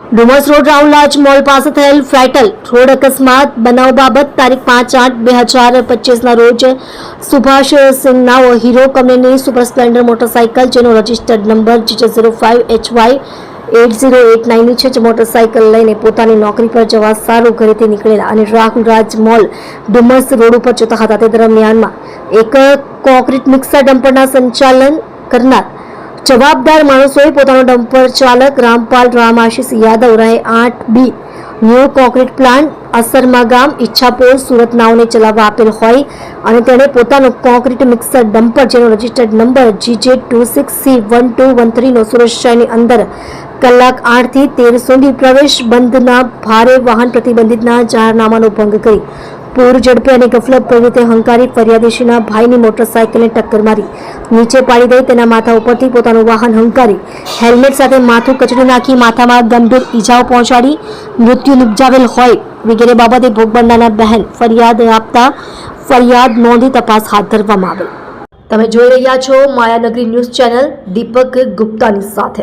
Dumas road રાઉલાજ mall પાસે થયેલ fatal road અકસ્માત. બનાવ બાબત તારીખ પાંચ આઠ બે હજાર પચીસના રોજ સુભાષ સિંહ નાઓ હીરો કંપનીની સુપર સ્પ્લેન્ડર મોટરસાઇકલ જેનો registered number GJ zero five H Y eight zero eight નાઇનની છે, જે મોટરસાઇકલ લઈને પોતાની નોકરી પર જવા સારું ઘરેથી નીકળેલા અને રાહુલ રાજ મોલ ડુમસ રોડ ઉપર જતા હતા. તે દરમિયાનમાં એક કોન્ક્રીટ મિક્સર ડમ્પરના સંચાલન કરનાર જવાબદાર માણસોએ પોતાનો ડમ્પર ચાલક રામપાલ રામાશીષ યાદવ રહે આઠ B new concrete plant, Asarma ગામ ઈચ્છાપોર સુરત ચલાવવા આપેલ હોય અને તેણે પોતાનો કોન્ક્રીટ મિક્સર ડમ્પર જેનો registered number GJ two six C one two one થ્રીનો સુરક્ષાની અંદર કલાક આઠથી તેર સુધી પ્રવેશ બંધના ભારે વાહન પ્રતિબંધિતના જાહેરનામાનો ભંગ કરી પૂર ઝડપે અને ગફલત રીતે હંકારી ફરિયાદીશીના ભાઈની મોટરસાયકલને ટક્કર મારી. નીચે પાડી દઈ તેના માથા ઉપરથી પોતાનું વાહન હંકારી. હેલ્મેટ સાથે માથું કચડી નાખી માથામાં ગંભીર ઈજાઓ પહોંચાડી. મૃત્યુ નિપજાવેલ હોય વગેરે બાબતે ભોગ બનનારના બહેન ફરિયાદ આપતા ફરિયાદ નોંધી તપાસ હાથ ધરવામાં આવી. તમે જોઈ રહ્યા છો માયાનગરી ન્યૂઝ ચેનલ દીપક ગુપ્તાની સાથે.